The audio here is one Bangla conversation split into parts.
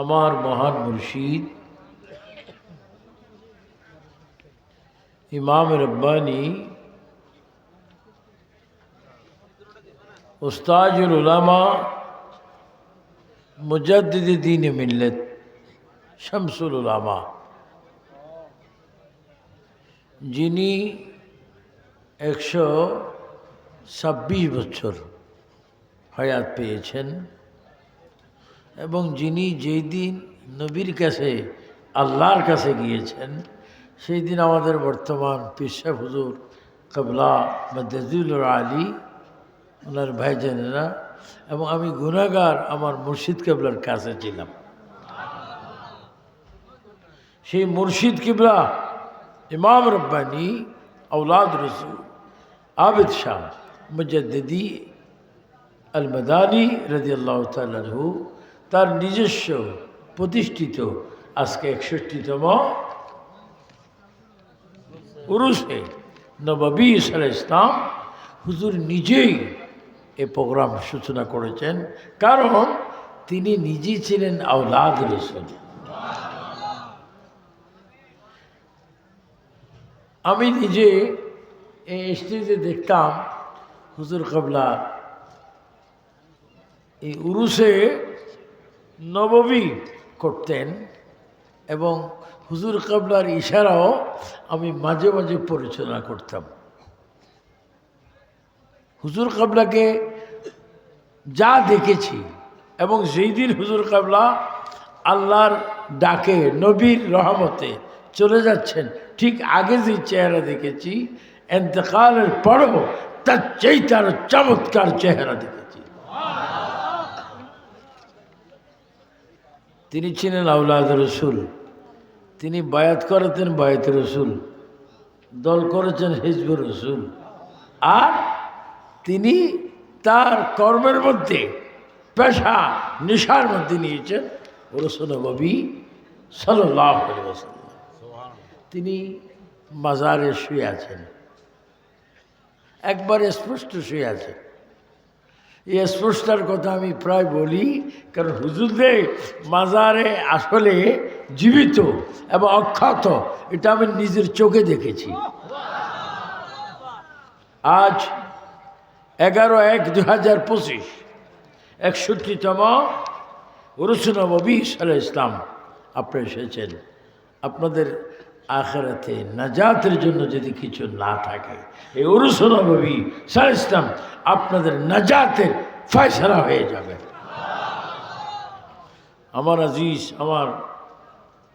আমার মহান মুর্শিদ। ইমাম রব্বানি, উস্তাজুল উলামা, মুজাদ্দিদ দিন মিল্লত শামসুল উলামা। যিনি একশো ছাব্বিশ বছর হায়াত পেয়েছেন। এবং যিনি যেই দিন নবীর কাছে, আল্লাহর কাছে গিয়েছেন, সেই দিন আমাদের বর্তমান পিসা হুজুর কবলা মদাজুল আলী, ওনার ভাইজানেরা এবং আমি গুণাগার আমার মুর্শিদ কেবলার কাছে ছিলাম। সেই মুর্শিদ কিবলা ইমাম রব্বানী আউলাদ রসুল, আবিদ শাহ মুজদ্দি আল মদানী রাজি আল্লাহ তালু তার নিজস্ব প্রতিষ্ঠিত আজকে একষট্টিতম উরুষে নবী সাল ইসলাম হুজুর নিজেই এ প্রোগ্রাম সূচনা করেছেন। কারণ তিনি নিজেই ছিলেন আউলাদ রসুল। আমি নিজে এই স্টেজে দেখতাম হুজুর কবলা এই উরুসে নববী করতেন এবং হুজুর কাবলার ইশারাও আমি মাঝে মাঝে পরিচালনা করতাম। হুজুর কাবলাকে যা দেখেছি এবং যেই দিন হুজুর কাবলা আল্লাহর ডাকে নবীর রহমতে চলে যাচ্ছেন, ঠিক আগে যে চেহারা দেখেছি, এতেকালের পরও তার চেয়ে তার চমৎকার চেহারা দেখেছি। তিনি ছিলেন আউলাদ রসুল। তিনি বায়াত করেছেন বায়াত রসুল। দল করেছেন হিজবুর রসুল। আর তিনি তার কর্মের মধ্যে পেশা, নেশার মধ্যে নিয়েছেন রসুল নবী সাল্লাহ তিনি মাজারে শুয়ে আছেন। একবার স্পষ্ট শুয়ে আছেন। এই স্পষ্টার কথা আমি প্রায় বলি, কারণ হুজুরদের মাজারে আসলে জীবিত এবং অক্ষত, এটা আমি নিজের চোখে দেখেছি। আজ এগারো এক দু হাজার পঁচিশ, একষট্টিতম রসুনবী সাল ইসলাম আপনি এসেছেন। আপনাদের আখেরাতে নাজাতের জন্য যদি কিছু না থাকে। এই অরুসনবী সাল ইসলাম আপনাদের নাজাতের ফয়সলা হয়ে যাবে। আমার আজিজ, আমার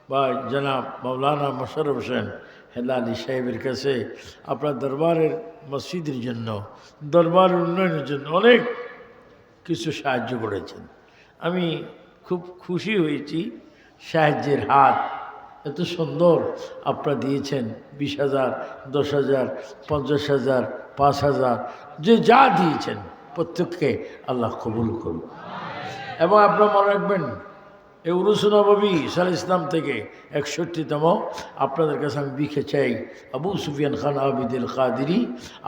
বা জনাব মৌলানা মোশারফ হোসেন হেলালি সাহেবের কাছে আপনার দরবারের মসজিদের জন্য, দরবারের উন্নয়নের জন্য অনেক কিছু সাহায্য করেছেন। আমি খুব খুশি হয়েছি, সাহায্যের হাত এত সুন্দর আপনারা দিয়েছেন বিশ হাজার, দশ হাজার, পঞ্চাশ হাজার, পাঁচ হাজার, যে যা দিয়েছেন প্রত্যেককে আল্লাহ কবুল করুন এবং আপনারা মনে রাখবেন, এই উরুসনবী সাল ইসলাম থেকে একষট্টিতম, আপনাদের কাছে আমি বিখে চাই, আবু সুফিয়ান খান আবিদুল কাদিরি,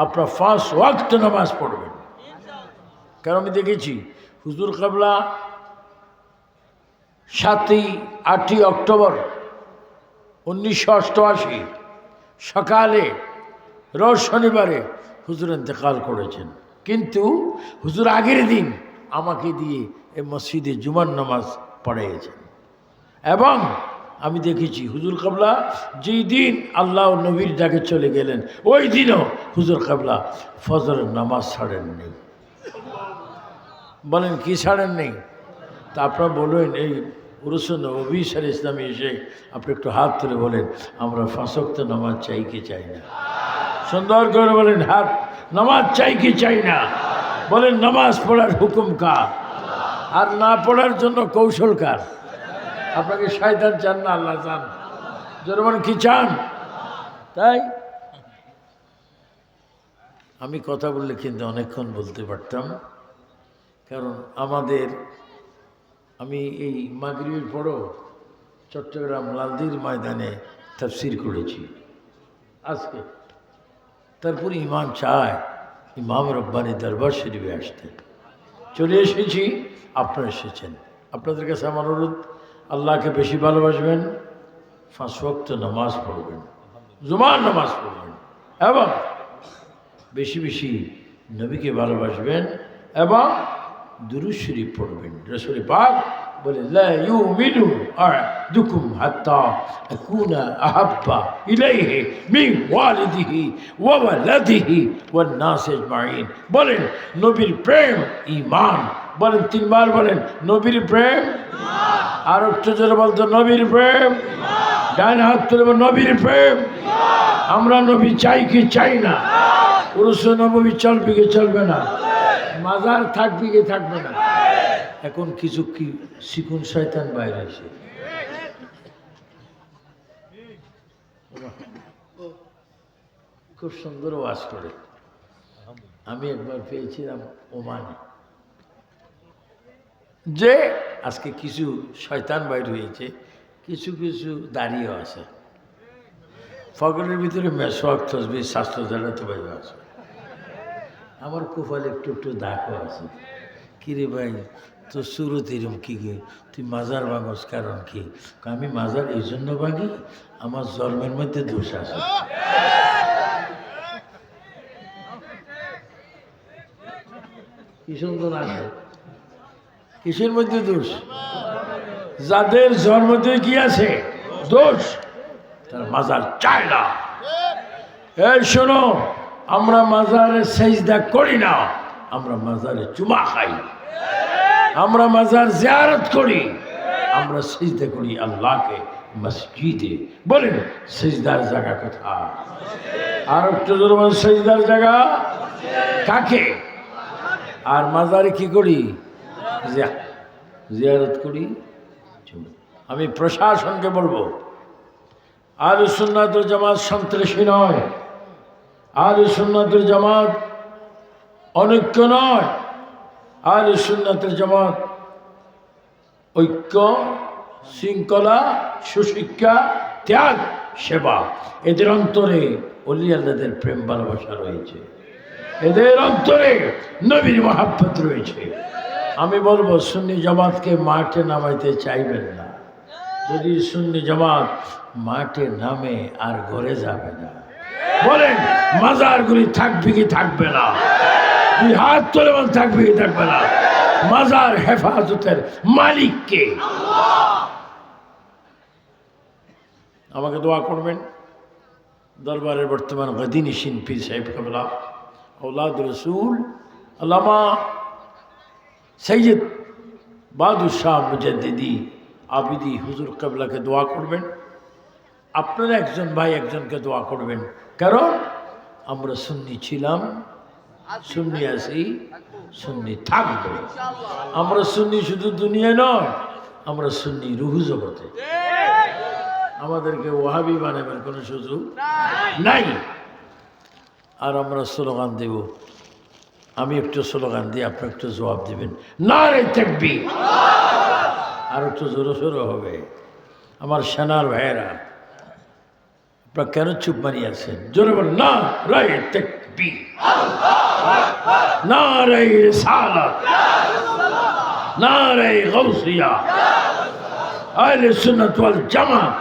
আপনার ফার্স্ট ওয়াক্ত নামাজ পড়বেন। কারণ আমি দেখেছি, হুজুর কাবলা সাতই আটই অক্টোবর উনিশশো অষ্টআশি সকালে, রোজ শনিবারে হুজুর ইন্তেকাল করেছেন। কিন্তু হুজুর আগের দিন আমাকে দিয়ে এই মসজিদে জুমার নামাজ পড়াইয়েছেন। এবং আমি দেখেছি হুজুর কাবলা যেই দিন আল্লাহ নবীর ডাকে চলে গেলেন, ওই দিনও হুজুর কাবলা ফজরের নামাজ ছাড়েননি। বলেন, কি ছাড়েন নেই তা আপনারা বলবেন এই উরুসন নবী সাল ইসলামী এসে আপনি একটু হাত তুলে বলেন, আমরা ফাঁসক্ত নামাজ চাই কি চাই না? সুন্দর করে বলেন, হাত, নামাজ চাই কি চাই না? বলেন, নামাজ পড়ার হুকুম কার? আর না পড়ার জন্য কৌশল কার? আপনাকে শয়তান চান না, আল্লাহ চান। জনগণ কি চান? তাই? আমি কথা বললে কিন্তু অনেকক্ষণ বলতে পারতাম, কারণ আমাদের আমি এই মাগরিবের পরও চট্টগ্রাম লালদির ময়দানে তাফসির করেছি। আজকে তারপরে ইমাম চায়, ইমাম রব্বানি দরবার শরীফে আসতে। চলে এসেছি, আপনারা এসেছেন। আপনাদের কাছে আমার অনুরোধ, আল্লাহকে বেশি ভালোবাসবেন ওয়াক্ত নামাজ পড়বেন। জুমার নামাজ পড়বেন। এবং বেশি বেশি নবীকে ভালোবাসবেন এবং দুরুদ শরীফ পড়বেন। রসুল পাক বলে লা ইউমিনু আহাদুকুম হাত্তা আকুনা আহাব্বা ইলাইহি মিন ওয়ালিদিহি ওয়া ওয়ালাদিহি ওয়ান নাস আজমাইন বলেন, নবীর প্রেম ঈমান। বলেন, তিনবার বলেন, নবীর প্রেম আর একটু জোরে বলতো, নবীর প্রেম ডান হাত তুলে নবীর প্রেম আমরা নবী চাই কি চাই না? পুরুষ নবী চলবে কি চলবে না? মাজার থাকবে কি থাকবে না। এখন কিছু কি শিকুন শয়তান বাইরে এসে। খুব সুন্দর ওয়াজ করে। আমি একবার পেয়েছিলাম ওমানে। যে আজকে কিছু শয়তান বাইর হয়েছে, কিছু কিছু দাঁড়িয়েও আছে। ফগলের ভিতরে মেসোয়াক তসবি স্বাস্থ্য জানাতে বাইরে আছে। আমার কুফাল একটু একটু দাগও আছে। কিরে ভাই তো সুরত এরম কি গে? তুই মাজার ভাঙস, কারণ কি? আমি মাজার এই জন্য ভাঙি? আমার জন্মের মধ্যে দোষ আছে। আছে? কিসের মধ্যে দোষ? যাদের জন্মতে কি আছে? দোষ। তার মাজার চায় না। এই শোনো আমরা মাজারে সেজদা করি না। আমরা মাজারে চুমা খাই। আমরা মাজার জিয়ারত করি। আমরা সেজদা করি আল্লাহকে মসজিদে। বলেন, সেজদার জায়গা কোথায়? আর একটু জোরে সেজদার জায়গা কাকে? আর মাজারে কি করি? জিয়া- জিয়ারত করি? আমি প্রশাসনকে বলব। আর সুন্নাতুল জামাত সন্ত্রাসী নয়। আর সুন্নাতুল জামাত অনৈক্য নয়। আর সুন্নাতুল জামাত ঐক্য, শৃঙ্খলা, সুশিক্ষা, ত্যাগ, সেবা। এদের অন্তরে অলি আল্লাদের প্রেম, ভালোবাসা রয়েছে। এদের অন্তরে নবীর মহাব্বত রয়েছে। আমি বলব, সুন্নি জামাতকে মাঠে নামাইতে চাইবেন না। যদি সুন্নি জামাত মাঠে নামে, আর ঘরে যাবে না। বলেন, মাজারগুলি থাকবে কি থাকবে না? হাত তোলে থাকবে কি থাকবে না? মাজার হেফাজতের মালিককে আমাকে দোয়া করবেন। দরবারের বর্তমান গদিনী শিল্পী সাহেব কাবলা ওলাদ রসুল, আলামা সৈয়দ বাদুশাহ মুজাদ্দিদি আবিদি হুজুর কাবলাকে দোয়া করবেন। আপনারা একজন ভাই একজনকে দোয়া করবেন। কারণ আমরা সুন্নি ছিলাম, সুন্নি আছি, সুন্নি থাকব। আমরা সুন্নি শুধু দুনিয়ায় নয়, আমরা সুন্নি রুহু জগতে। আমাদেরকে ওহাবি বানাবেন কোনো সুযোগ নাই। আর আমরা স্লোগান দেব। আমি একটু স্লোগান দিই আপনি একটু জবাব দেবেন। না রে থাকবি আর একটু জোরো সোরো হবে। আমার সেনার ভাইয়েরা আপনারা কেন চুপ মারিয়ে আছেন? জোরে না রে থাকবি না রে সালাত না রে গৌসিয়া আহলে সুন্নাত ওয়াল জামাত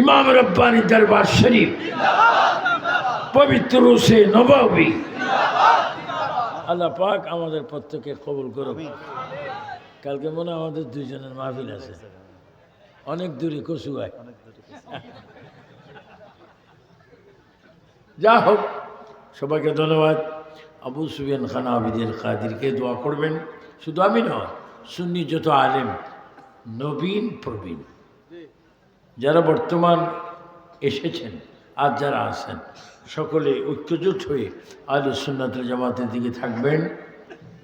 ইমাম রব্বানি দরবার শরীফ। পবিত্র সে নবাবী। আল্লাহ পাক আমাদের প্রত্যেকে কবুল করুক। কালকে মনে আমাদের দুইজনের মাহফিল আছে। অনেক দূরে কচুয়ায়। যা হোক, সবাইকে ধন্যবাদ। আবু সুবিয়ান খান আবিদিন কাদিরকে দোয়া করবেন। শুধু আমি নয়, সুন্নি যত আলেম, নবীন প্রবীণ, যারা বর্তমান এসেছেন আর যারা আছেন, সকলে ঐক্যজোট হয়ে আলু সুন্নাতুল জামাতের দিকে থাকবেন।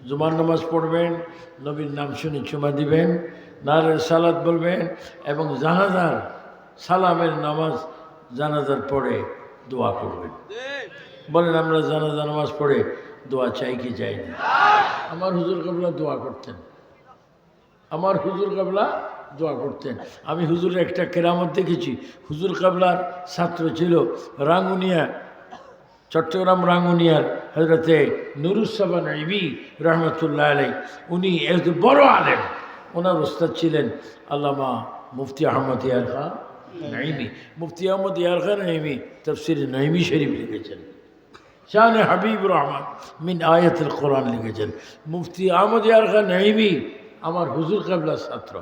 জুমার নামাজ পড়বেন, নবীর নাম শুনে চুমা দিবেন। নারের সালাদ বলবেন এবং জানাজার, সালামের নামাজ জানাজার পরে দোয়া করবেন বলেন, আমরা জানাজা নামাজ পড়ে দোয়া চাই কি চাই না? আমার হুজুর কাবলা দোয়া করতেন। আমার হুজুর কাবলা দোয়া করতেন। আমি হুজুরের একটা কেরামত দেখেছি। হুজুর কাবলার ছাত্র ছিল রাঙ্গুনিয়া, চট্টগ্রাম রাঙ্গুনিয়ার হজরতে নুরুসাবান ইবি রহমতুল্লাহ আলাই উনি এক বড় আলেম। ওনার উস্তাদ ছিলেন আল্লামা মুফতি আহমদ ইয়ার খান নাইমি। মুফতি আহমদ ইয়ার খান নাইমি তফসির নাইমি শরীফ লিখেছেন। শান হাবিব রহমান মিন আয়াতুল কোরআন লিখেছেন। মুফতি আহমদ ইয়ার খান নাইমি আমার হুজুর কাবলার ছাত্র।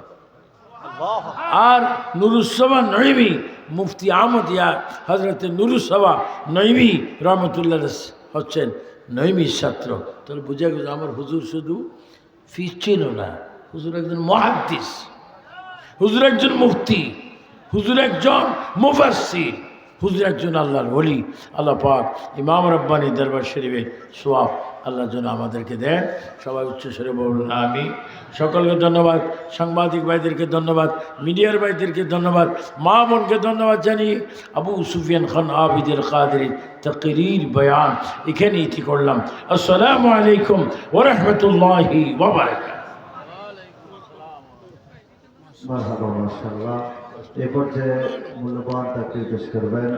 আর নুরুসভা নইমি, মুফতি আহমদ ইয়ার হজরত নুরুসভা নইমি রহমতুল্লাহ হচ্ছেন নইমির ছাত্র। তাহলে বোঝা গেল আমার হুজুর শুধু ফিস ছিল না। হুজুর একজন মহাদ্দিস, হুজুর একজন মুফতি, হুজুর একজন মুফাসির হুজুর একজন আল্লাহর ওলি। আল্লাহ পাক ইমাম রব্বানি দরবার শরীফের সোয়াব আল্লাহ যেন আমাদেরকে দেন। সবাই উচ্চস্বরে বলুন আমি সকলকে ধন্যবাদ, সাংবাদিক ভাইদেরকে ধন্যবাদ, মিডিয়ার ভাইদেরকে ধন্যবাদ, মা বোনকে ধন্যবাদ জানিয়ে আবু সুফিয়ান খান আবিদের কাদের তকরির বয়ান এখানে ইতি করলাম। আসসালামু আলাইকুম ওরহমতুল্লাহি ওবরাকাত মাশাআল্লাহ। এ পর্যায়ে মূল্যবান তাকে পেশ করবেন।